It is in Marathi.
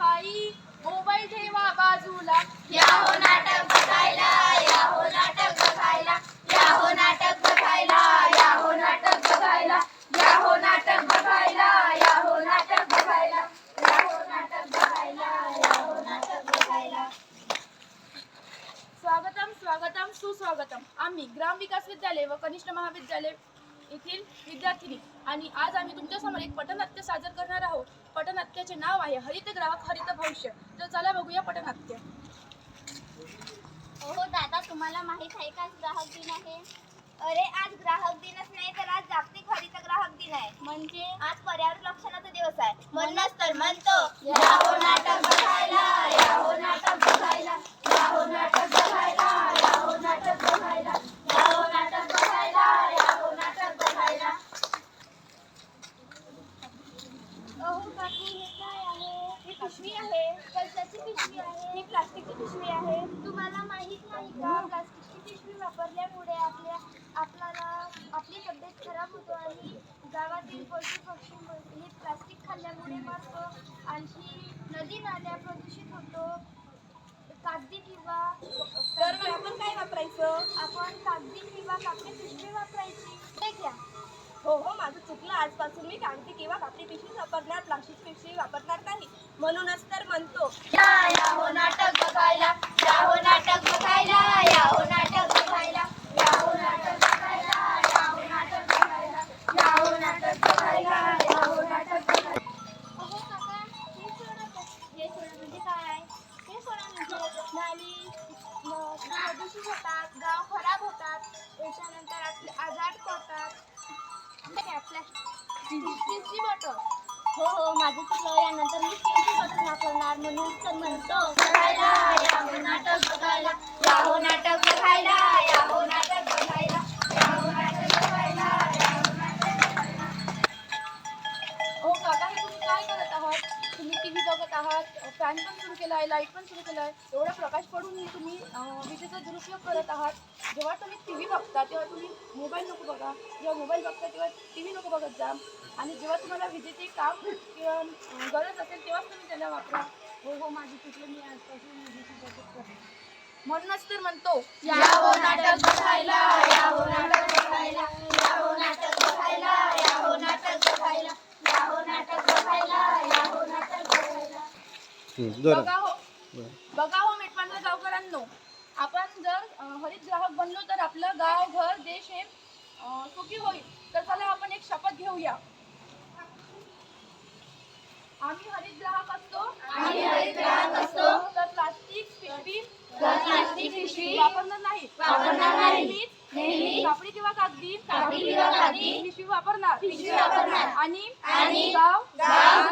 ठाई मोबाईल ठेवा बाजूला. या हो नाटक बघायला या हो नाटक बघायला या हो नाटक बघायला या हो नाटक बघायला या हो नाटक बघायला या हो नाटक बघायला या हो नाटक बघायला या हो नाटक बघायला. स्वागतम स्वागतम सुस्वागतम. आम्ही ग्राम विकास विद्यालय व कनिष्ठ महाविद्यालय येथील विद्यार्थिनी. आणि आज आम्ही तुमच्यासमोर एक पटनाट्य सादर करणार आहोत. पटनाट्याचे नाव आहे हरित ग्राहक हरित भविष्य. तर चला बघूया पटनाट्य. हो दादा तुम्हाला माहीत आहे का ग्राहक दिन आहे? अरे आज ग्राहक दिनच नाही तर आज जागतिक हरित ग्राहक दिन आहे. म्हणजे? आज पर्यावरण रक्षणाचा दिवस आहे. म्हणूनच तर म्हणतो या हो नाटक बघायला या हो नाटक बघायला या हो नाटक बघायला या हो नाटक बघायला या हो नाटक बघायला या हो नाटक बघायला अहो काकू हे काय आहे? ही पिशवी आहे कशाची पिशवी आहे ही प्लास्टिकची पिशवी आहे. तुम्हाला माहीत नाही का? प्लास्टिकची पिशवी वापरल्यामुळे आपल्या आपल्याला आपली तब्येत खराब होतो आणि गावातील पशु पक्षी हे प्लास्टिक खाल्ल्यामुळे मरतो आणखी नदी नाल्या प्रदूषित होतो. कागदी किंवा तर आपण काय वापरायचं? आपण कागदी किंवा कापडी पिशवी वापरायची. ते घ्या. हो हो माझं चुकलं आजपासून. मी कागदी किंवा कापडी पिशवी वापरणार प्लास्टिक पिशवी वापरणार नाही. म्हणूनच तर म्हणतो. या या हो नाटक बघायला या हो नाटक बघायला या हो नाटक बघायला या हो नाटक बघायला या हो नाटक बघायला या हो नाटक बघायला या हो नाटक बघायला. अहो काका हे सोडा हे सोडा म्हणजे काय? हे सोडा म्हणजे नाली प्रदूषित होतात गाव खराब होतात. त्याच्यानंतर आपले आजार पडतात. बॉटल हो हो माझं चुकलं यानंतर मी स्टीलची बॉटल वापरणार म्हणून तर म्हणतो. फॅन पण सुरू केला आहे लाइट पण सुरू केला आहे एवढा प्रकाश पडून तुम्ही विजेचा दुरुपयोग करत आहात. जेव्हा तुम्ही टी व्ही बघता तेव्हा तुम्ही मोबाईल नको बघा. जेव्हा मोबाईल बघता तेव्हा टी व्ही नको बघत जा. आणि जेव्हा तुम्हाला विजेचे काम किंवा गरज असेल तेव्हाच तुम्ही त्याला वापरा. हो हो माझी चुकलं मी आजपासून विजेची बचत करते. म्हणूनच तर म्हणतो या हो नाटक बघायला या हो नाटक बघायला या हो नाटक बघायला या हो नाटक बघायला या हो नाटक बघायला या हो नाटक बघायला बघा हो. बघा हो मेटपांढरा गावकऱ्यांनो. आपण जर अं, हरित ग्राहक बनलो तर आपलं गाव घर देश हे अं, सुखी होईल. तर चला आपण एक शपथ घेऊया. आम्ही हरित ग्राहक असतो. आम्ही हरित ग्राहक असतो. तर प्लास्टिक पिशवी. तर प्लास्टिक पिशवी. वापरणार नाही. वापरणार नाही. नेहमीच. नेहमीच. कापडी किंवा कागदी. कापडी किंवा कागदी. पिशवी वापरणार. पिशवी वापरणार. आणि आणि गाव. गाव.